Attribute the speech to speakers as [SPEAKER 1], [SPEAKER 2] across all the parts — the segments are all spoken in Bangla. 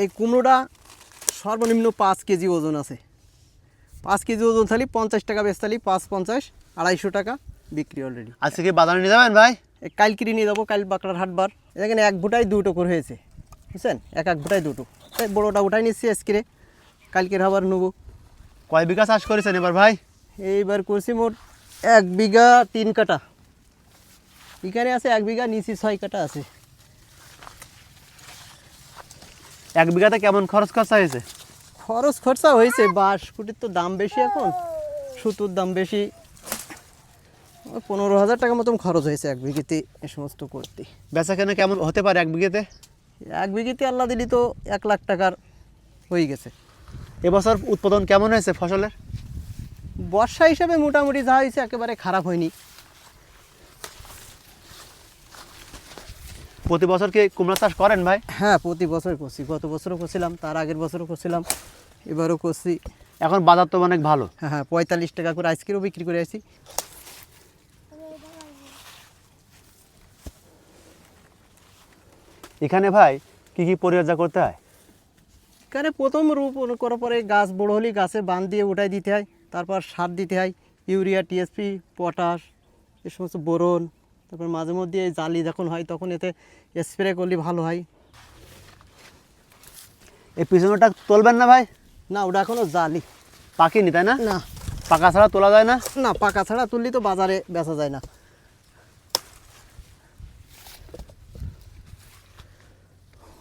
[SPEAKER 1] এই কুমড়োটা সর্বনিম্ন পাঁচ কেজি ওজন আছে। পাঁচ কেজি ওজন থালি পঞ্চাশ টাকা বেচতালি পাঁচ পঞ্চাশ আড়াইশো টাকা বিক্রি অলরেডি
[SPEAKER 2] আজকে কি বাজারে নিয়ে যাবেন ভাই?
[SPEAKER 1] কাল কিনে নিয়ে যাব কাল বাঁকড়ার হাটবার এখানে এক ভুটাই দুটো করে হয়েছে। বুঝছেন? এক এক ভুটাই দুটো। তাই বড়োটা উঠাই নিচ্ছি আজকে। কালকের আবার নেব।
[SPEAKER 2] কয় বিঘা চাষ করেছেন এবার ভাই?
[SPEAKER 1] এইবার করছি মোট এক বিঘা তিন কাটা এখানে আছে এক বিঘা নিচি ছয় কাটা আছে।
[SPEAKER 2] এক বিঘাতে কেমন খরচ খরচা হয়েছে?
[SPEAKER 1] খরচ খরচা হয়েছে বাঁশ কুটির তো দাম বেশি এখন সুতোর দাম বেশি। পনেরো হাজার টাকা মতন খরচ হয়েছে এক বিঘিতে এ সমস্ত করতে।
[SPEAKER 2] বেচা কেনা কেমন হতে পারে এক বিঘাতে?
[SPEAKER 1] এক বিঘিতে আল্লাহ দিলি তো এক লাখ টাকার হয়ে গেছে।
[SPEAKER 2] এবছর উৎপাদন কেমন হয়েছে ফসলের?
[SPEAKER 1] বর্ষা হিসাবে মোটামুটি যা হয়েছে একেবারে খারাপ হয়নি।
[SPEAKER 2] প্রতি বছর কি কুমড়া চাষ করেন ভাই?
[SPEAKER 1] হ্যাঁ প্রতি বছর করছি। গত বছরও করছিলাম তার আগের বছরও করছিলাম এবারও করছি।
[SPEAKER 2] এখন বাজার তো অনেক ভালো।
[SPEAKER 1] হ্যাঁ হ্যাঁ পঁয়তাল্লিশ টাকা করে আইসক্রিমও বিক্রি করে আসি।
[SPEAKER 2] এখানে ভাই কি কি পরিচর্যা করতে হয়?
[SPEAKER 1] এখানে প্রথম রূপ করার পরে গাছ বড় হলে গাছে বান দিয়ে উঠাই দিতে হয় তারপর সার দিতে হয় ইউরিয়া টিএসপি পটাশ এ সমস্ত বোরন তারপর মাঝে মধ্যে এই জালি যখন হয় তখন এতে স্প্রে করলে ভালো হয়।
[SPEAKER 2] এই পিছনেটা তুলবেন না ভাই?
[SPEAKER 1] না ওটা এখনও জালি।
[SPEAKER 2] পাকিনি তাই না?
[SPEAKER 1] না।
[SPEAKER 2] পাকা ছাড়া তোলা যায় না?
[SPEAKER 1] না পাকা ছাড়া তুললে তো বাজারে বেচা যায় না।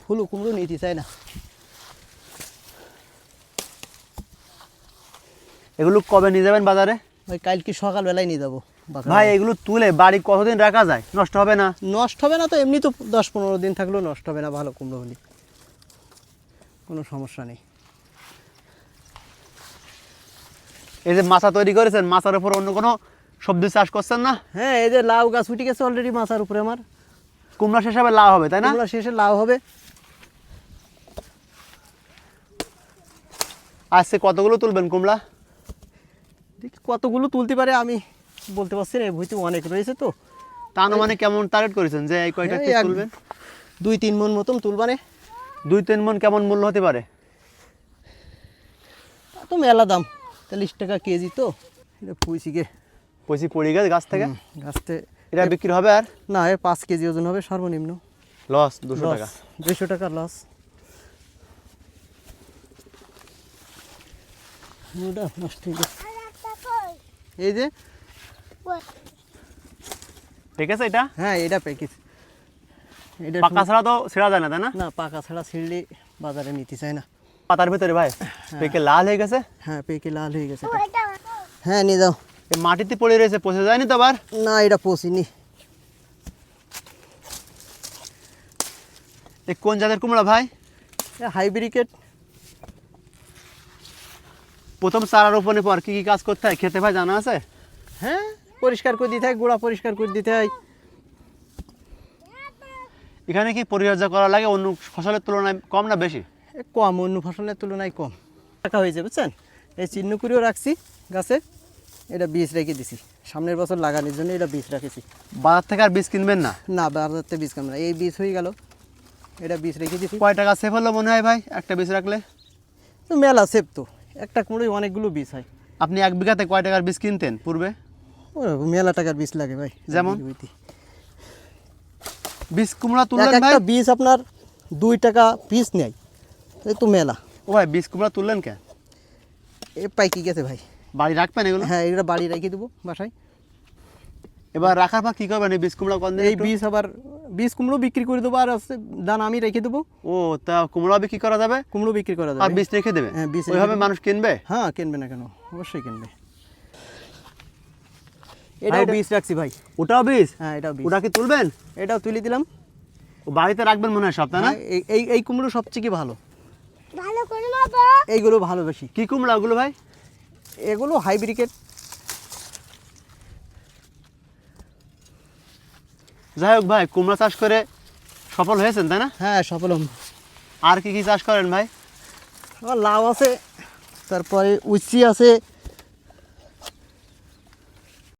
[SPEAKER 1] ফুলু কুমড়ো নিতে চাই না?
[SPEAKER 2] এগুলো কবে নিয়ে যাবেন বাজারে?
[SPEAKER 1] ওই কাল কি সকালবেলায় নিয়ে যাব
[SPEAKER 2] ভাই এগুলো তুলে বাড়ি কতদিন রাখা যায়? নষ্ট হবে না?
[SPEAKER 1] নষ্ট হবে না তো এমনি তো দশ পনেরো দিন থাকলেও নষ্ট হবে না ভালো কুমড়ো হলে। কোনো সমস্যা নেই।
[SPEAKER 2] এই যে মাছা তৈরি করেছেন মাছার উপর অন্য কোনো সবজি চাষ করছেন না?
[SPEAKER 1] হ্যাঁ এই যে লাউ গাছ উঠে গেছে অলরেডি মাথার উপরে আমার।
[SPEAKER 2] কুমড়া শেষ হবে লাভ হবে তাই না?
[SPEAKER 1] কুমড়া শেষে লাউ হবে।
[SPEAKER 2] আজকে কতগুলো তুলবেন কুমড়া?
[SPEAKER 1] কতগুলো তুলতে পারে আমি বলতে পারছি না এই ভুঁইতে অনেক রয়েছে তো।
[SPEAKER 2] তা মানে কেমন টার্গেট করেছেন যে এই কয়টা তুলবেন?
[SPEAKER 1] দুই তিন মন মতন তুলবানে
[SPEAKER 2] দুই তিন মন কেমন মূল্য হতে পারে?
[SPEAKER 1] তা তো মেলা দাম চল্লিশ টাকা কেজি তো। এটা পুইছি গে
[SPEAKER 2] পড়ে গেছে গাছ থেকে?
[SPEAKER 1] গাছতে
[SPEAKER 2] এটা বিক্রি হবে আর?
[SPEAKER 1] না এ পাঁচ কেজি ওজন হবে সর্বনিম্ন।
[SPEAKER 2] লস দুশো টাকা।
[SPEAKER 1] দুশো টাকা লস নষ্ট হয়ে গেছে। এই যে।
[SPEAKER 2] ঠিক আছে এটা?
[SPEAKER 1] হ্যাঁ এটা প্যাকেজ এটা
[SPEAKER 2] পাকা ছাড়া তো ছেঁড়া যায় না তাই না?
[SPEAKER 1] না পাকা ছাড়া ছিঁড়লে বাজারে নিতে চায় না।
[SPEAKER 2] পাতার ভিতরে ভাই? পেকে লাল হয়ে গেছে?
[SPEAKER 1] হ্যাঁ পেকে লাল হয়ে গেছে। হ্যাঁ নিয়ে যাও।
[SPEAKER 2] মাটিতে পড়ে রয়েছে পচে যায়নি তো আবার?
[SPEAKER 1] না এটা পচিনি।
[SPEAKER 2] এই কোন জাতের কুমড়া ভাই?
[SPEAKER 1] হাইব্রিকেট
[SPEAKER 2] প্রথম চারা রোপণের পর কি কি কাজ করতে হয়? খেতে ভাই জানা আছে?
[SPEAKER 1] হ্যাঁ পরিষ্কার করে দিতে হয় গোড়া পরিষ্কার করে দিতে হয়।
[SPEAKER 2] এখানে কি পরিচর্যা করা লাগে? অন্য ফসলের তুলনায় কম না বেশি?
[SPEAKER 1] কম অন্য ফসলের তুলনায় কম। টাকা হয়েছে বুঝছেন? এই চিহ্ন করেও রাখছি গাছে। এটা বীজ রেখে দিছি। সামনের বছর লাগানোর জন্য এটা বীজ রাখেছি।
[SPEAKER 2] বাজার থেকে আর বীজ কিনবেন না?
[SPEAKER 1] না বাজার থেকে বীজ কামড়া এই বীজ হয়ে গেল। এটা বীজ রেখে দিছি।
[SPEAKER 2] কয় টাকা সেভ হলো মনে হয় ভাই? একটা বীজ রাখলে?
[SPEAKER 1] তো মেলা সেপ তো। একটা কুমড়োই অনেকগুলো বীজ হয়।
[SPEAKER 2] আপনি এক বিঘাতে কয় টাকার বীজ কিনতেন পূর্বে?
[SPEAKER 1] ও মেলা টাকার বীজ লাগে ভাই।
[SPEAKER 2] যেমন? বীজ কুমড়া তুললেন ভাই?
[SPEAKER 1] বীজ আপনার দুই টাকা পিস নেয়। এই তো মেলা।
[SPEAKER 2] ও ভাই বীজ কুমড়া তুললেন কে?
[SPEAKER 1] এ পাইকি গেছে ভাই।
[SPEAKER 2] বাড়ি রাখবেন এগুলো?
[SPEAKER 1] হ্যাঁ এগুলো বাড়ি রেখে দেবো বাসায়।
[SPEAKER 2] এবার রাখার পর কি করবেন এই বীজ কুমড়া কন দিন
[SPEAKER 1] এই বীজ আবার বীজ কুমড়ো বিক্রি করে দেবো আর হচ্ছে দানা আমি রেখে দেবো।
[SPEAKER 2] ও তা কুমড়া বিক্রি করা যাবে?
[SPEAKER 1] কুমড়ো বিক্রি করা যাবে।
[SPEAKER 2] আর বীজ রেখে দেবে?
[SPEAKER 1] হ্যাঁ, বীজ
[SPEAKER 2] ওইভাবে মানুষ কিনবে?
[SPEAKER 1] হ্যাঁ কিনবে না কেন? অবশ্যই কিনবে। এটাও বীজ রাখছি ভাই।
[SPEAKER 2] ওটাও বীজ?
[SPEAKER 1] হ্যাঁ এটাও বীজ।
[SPEAKER 2] ওটা কি তুলবেন?
[SPEAKER 1] এটাও তুলে দিলাম।
[SPEAKER 2] ও বাড়িতে রাখবেন মনে হয় সব না?
[SPEAKER 1] এই- এই কুমড়ো সবচেয়ে কি ভালো?
[SPEAKER 3] ভালো করে
[SPEAKER 1] এইগুলো ভালো বেশি।
[SPEAKER 2] কি কুমড়া ওগুলো ভাই?
[SPEAKER 1] এগুলো হাইব্রিকেট
[SPEAKER 2] যাই হোক ভাই কুমড়া চাষ করে সফল হয়েছেন তাই না
[SPEAKER 1] হ্যাঁ সফল হম।
[SPEAKER 2] আর কি কি চাষ করেন ভাই
[SPEAKER 1] লাউ আছে তারপরে উচি আছে